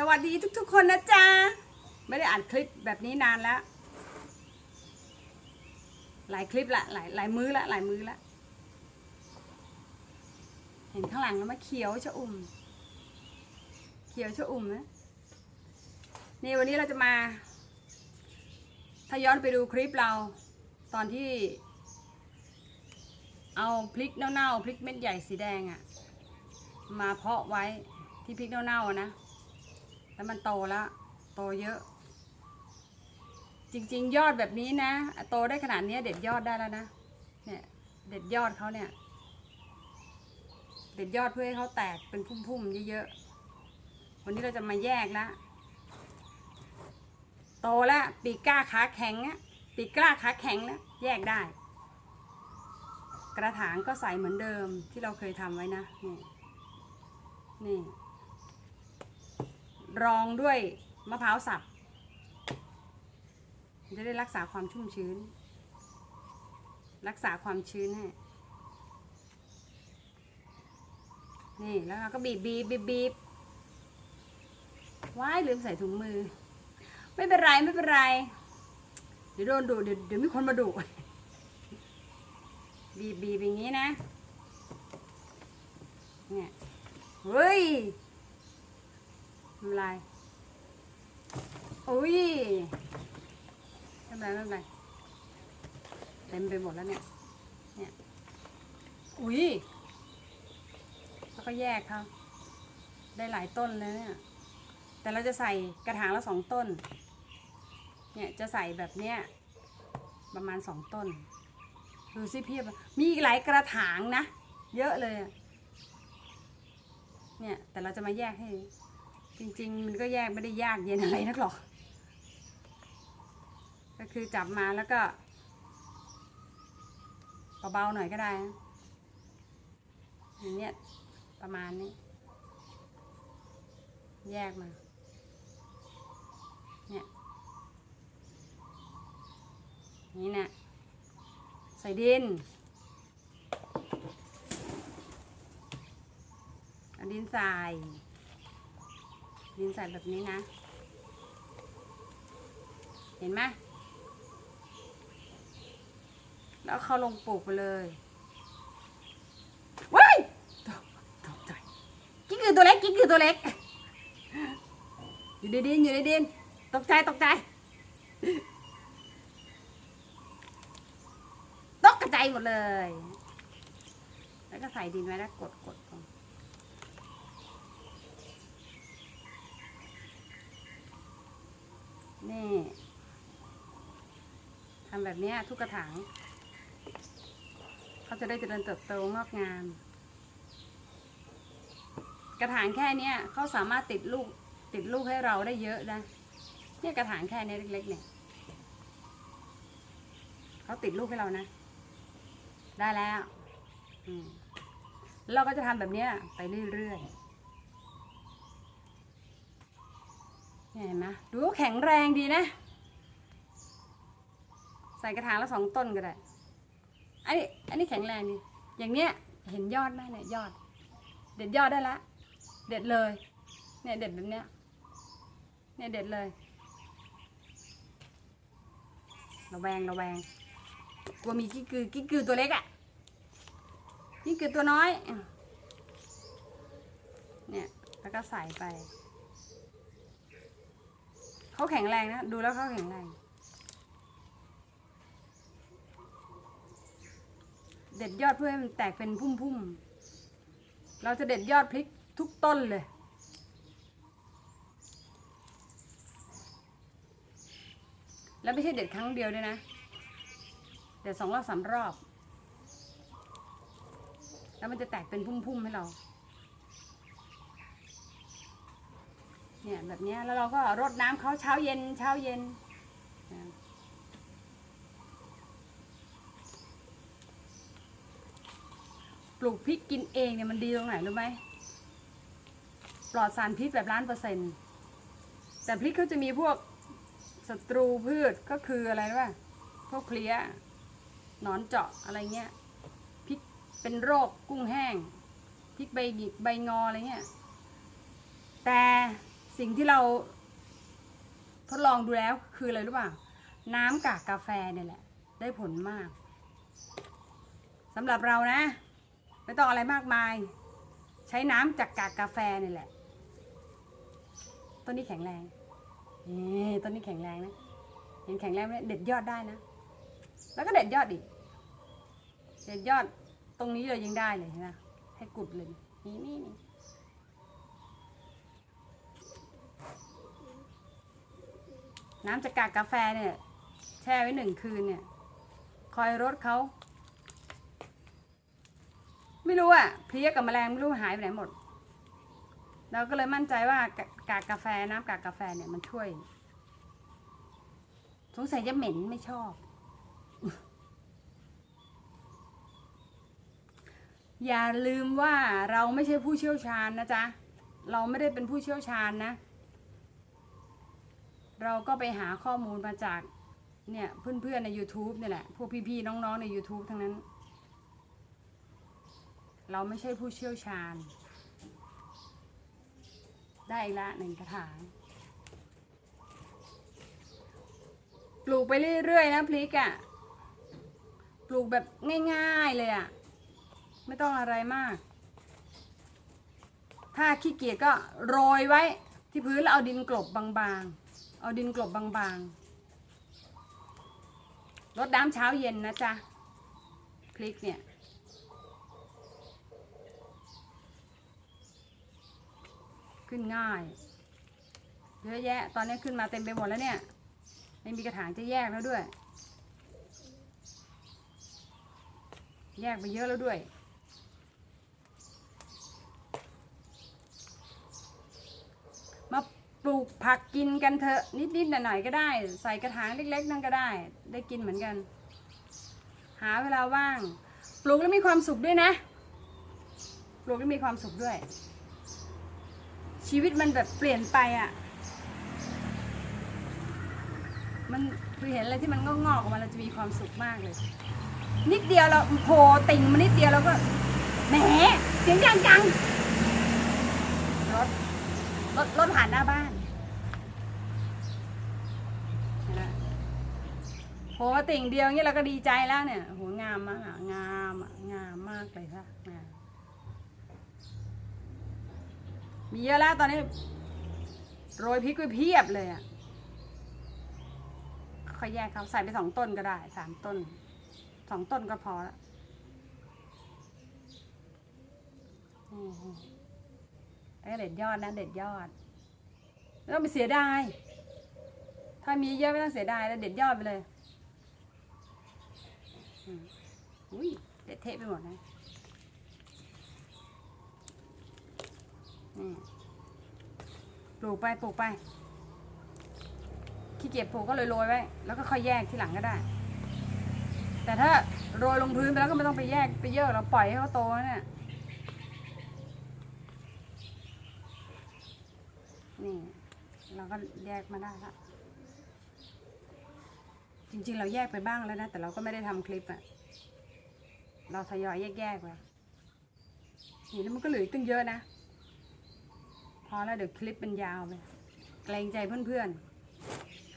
สวัสดีทุกๆคนนะจ๊ะ ไม่ได้อ่านคลิปแบบนี้นานแล้ว หลายคลิปละหลายหลายมื้อละหลายมื้อละ เห็นข้างหลังแล้วมาเขียวชะอุ่ม เขียวชะอุ่มนะนี่วันนี้เราจะมา ถ้าย้อนไปดูคลิปเราตอนที่ เอาพริกเน่าๆพริกเม็ดใหญ่สีแดงอะมาเพาะไว้ที่พริกเน่าๆนะ แล้วมันโตแล้วโตเยอะ จริง ๆ ยอดแบบนี้นะโตได้ขนาดนี้เด็ดยอดได้แล้วนะเนี่ยเด็ดยอดเขาเนี่ย เด็ดยอดเพื่อให้เขาแตกเป็นพุ่มๆเยอะๆวันนี้เราจะมาแยกละโตแล้วปีกก้าขาแข็งอะปีกกล้าขาแข็งแล้วแยกได้ กระถางก็ใส่เหมือนเดิมที่เราเคยทำไว้นะนี่นี่ รองด้วยมะพร้าวสับจะได้รักษาความชุ่มชื้น รักษาความชื้นให้นี่แล้วเราก็บีบบีบบีบบีบว้ายลืมใส่ถุงมือ ไม่เป็นไรไม่เป็นไร เดี๋ยวโดนดุเดี๋ยวเดี๋ยวมีคนมาดุบีบบีบอย่างนี้นะเนี่ยเฮ้ย ทำไรอุ้ยไม่เป็นไรไม่เป็นไรเต็มไปหมดแล้วเนี่ย เนี่ย อุ้ยแล้วก็แยกเขาได้หลายต้นเลยเนี่ย แต่เราจะใส่กระถางละสองต้น เนี่ยจะใส่แบบเนี้ยประมาณสองต้น ดูสิเพียบ มีอีกหลายกระถางนะ เยอะเลย เนี่ย แต่เราจะมาแยกให้ จริง ๆ มันก็แยกไม่ได้ยากเย็นอะไรนักหรอก ก็คือจับมาแล้วก็เบาๆหน่อยก็ได้อย่างเนี้ยประมาณนี้ แยกมา เนี่ยนี่นะใส่ดินเอาดินใส่ ดินใส่แบบนี้นะ เห็นไหมแล้วเขาลงปลูกไปเลยว้ายตกตกใจกิ๊กคือตัวเล็กกิ๊กคือตัวเล็ก อยู่ในดินอยู่ในดินตกใจตกใจตกกระจายหมดเลย แล้วก็ใส่ดินไว้แล้วกดกดลง นี่ทำแบบนี้ทุกกระถางเขาจะได้เจริญเติบโตงอกงาม กระถางแค่นี้เขาสามารถติดลูกติดลูกให้เราได้เยอะนะเนี่ยกระถางแค่นี้เล็กๆเนี่ยเขาติดลูกให้เรานะ ได้แล้วเราก็จะทำแบบนี้ไปเรื่อยๆ เห็นไหมดูว่าแข็งแรงดีนะ ใส่กระถางละสองต้นก็ได้อันนี้อันนี้แข็งแรงดี อย่างเนี้ยเห็นยอดไหมเนี่ยยอด เด็ดยอดได้ละ เด็ดเลย เนี่ยเด็ดแบบเนี้ย เนี่ยเด็ดเลย ระแวงระแวง กลัวมีกิ้งกือกิ้งกือตัวเล็กอะ่ะกิ้งกือตัวน้อย เนี่ย แล้วก็ใส่ไป เขาแข็งแรงนะ ดูแล้วเขาแข็งแรง เด็ดยอดเพื่อให้มันแตกเป็นพุ่มๆ เราจะเด็ดยอดพริกทุกต้นเลย แล้วไม่ใช่เด็ดครั้งเดียวด้วยนะ เด็ดสองรอบสามรอบ แล้วมันจะแตกเป็นพุ่มๆให้เรา เนี่ยแบบนี้แล้วเราก็รดน้ำเขาเช้าเย็นเช้าเย็นปลูกพริกกินเองเนี่ยมันดีตรงไหนรู้ไหมปลอดสารพิษแบบล้านเปอร์เซ็นต์แต่พริกเขาจะมีพวกศัตรูพืชก็คืออะไรรู้ป่ะพวกเพลี้ยหนอนเจาะอะไรเงี้ยพริกเป็นโรคกุ้งแห้งพริกใบใบงออะไรเงี้ยแต่ สิ่งที่เราทดลองดูแล้วคืออะไรรู้ป่ะน้ำกากกาแฟเนี่ยแหละ ได้ผลมากสำหรับเรานะ ไม่ต้องอะไรมากมาย ใช้น้ำจากกากกาแฟนี่แหละ ต้นนี้แข็งแรงนี่ต้นนี้แข็งแรงนะเห็นแข็งแรงไหมเด็ดยอดได้นะ แล้วก็เด็ดยอดอีกเด็ดยอดตรงนี้เลยยังได้เลยนะให้กุดเลยนี่นี่นี่ น้ำจากกากกาแฟเนี่ย แช่ไว้หนึ่งคืนเนี่ย คอยรดเขา ไม่รู้อะเพลี้ยกับแมลงไม่รู้หายไปไหนหมด เราก็เลยมั่นใจว่ากากกาแฟน้ำกากกาแฟเนี่ยมันช่วย สงสัยจะเหม็นไม่ชอบ อย่าลืมว่าเราไม่ใช่ผู้เชี่ยวชาญนะจ๊ะ เราไม่ได้เป็นผู้เชี่ยวชาญนะ เราก็ไปหาข้อมูลมาจากเนี่ยเพื่อนๆใน YouTube เนี่ยแหละ พวกพี่ๆน้องๆใน YouTube ทั้งนั้น เราไม่ใช่ผู้เชี่ยวชาญ ได้ละหนึ่งกระถางปลูกไปเรื่อยๆนะพริกอะ่ะปลูกแบบง่ายๆเลยอะ่ะ ไม่ต้องอะไรมาก ถ้าขี้เกียจก็โรยไว้ที่พื้นแล้วเอาดินกลบบางๆ เอาดินกลบบางๆรดน้ำเช้าเย็นนะจ๊ะพริกเนี่ยขึ้นง่าย เยอะแยะ ตอนนี้ขึ้นมาเต็มไปหมดแล้วเนี่ย ไม่มีกระถางจะแยกแล้วด้วย แยกไปเยอะแล้วด้วย มา ปลูกผักกินกันเถอะนิดๆหน่อยๆก็ได้ ใส่กระถางเล็กๆนั่นก็ได้ ได้กินเหมือนกัน หาเวลาว่าง ปลูกแล้วมีความสุขด้วยนะ ปลูกแล้วมีความสุขด้วย ชีวิตมันแบบเปลี่ยนไปอะ่ะมันคือเห็นอะไรที่มันงอกๆออกมาเราจะมีความสุขมากเลย นิดเดียวเราโผล่ติ่งมานิดเดียวเราก็แหมเสียงดังจัง รถรถผ่านหน้าบ้านเห็นไหมโผล่มาติ่งเดียวเงี้ยเราก็ดีใจแล้วเนี่ยโหงามมากงามงามมากเลยค่ะมีเยอะแล้วตอนนี้ โรยพริกไว้เพียบเลยอะค่อยแยกเขาใส่ไปสองต้นก็ได้สามต้นสองต้นก็พอละ อืมแล้เด็ดยอดนะเด็ดยอดไม่ต้องไปเสียดาย ถ้ามีเยอะไม่ต้องเสียดายแล้วเด็ดยอดไปเลยอุ้ยเด็ดเทะไปหมดนะปลูกไปปลูกไปขี้เกียจปลูกก็เลยโรยไว้ แล้วก็ค่อยแยกที่หลังก็ได้ แต่ถ้าโรยลงพื้นไปแล้วก็ไม่ต้องไปแยกไปเยอะเราปล่อยให้เขาโตเนี่ยนี่ เรา ก็แยกมาได้ละจริงๆ เราแยกไปบ้างแล้วนะ แต่เราก็ไม่ได้ทำคลิปอะเราทยอยแยกๆไปนี่แล้วมันก็เหลืออีกตั้งเยอะนะ พอแล้วเดี๋ยวคลิปเป็นยาวไปเกรงใจเพื่อนๆ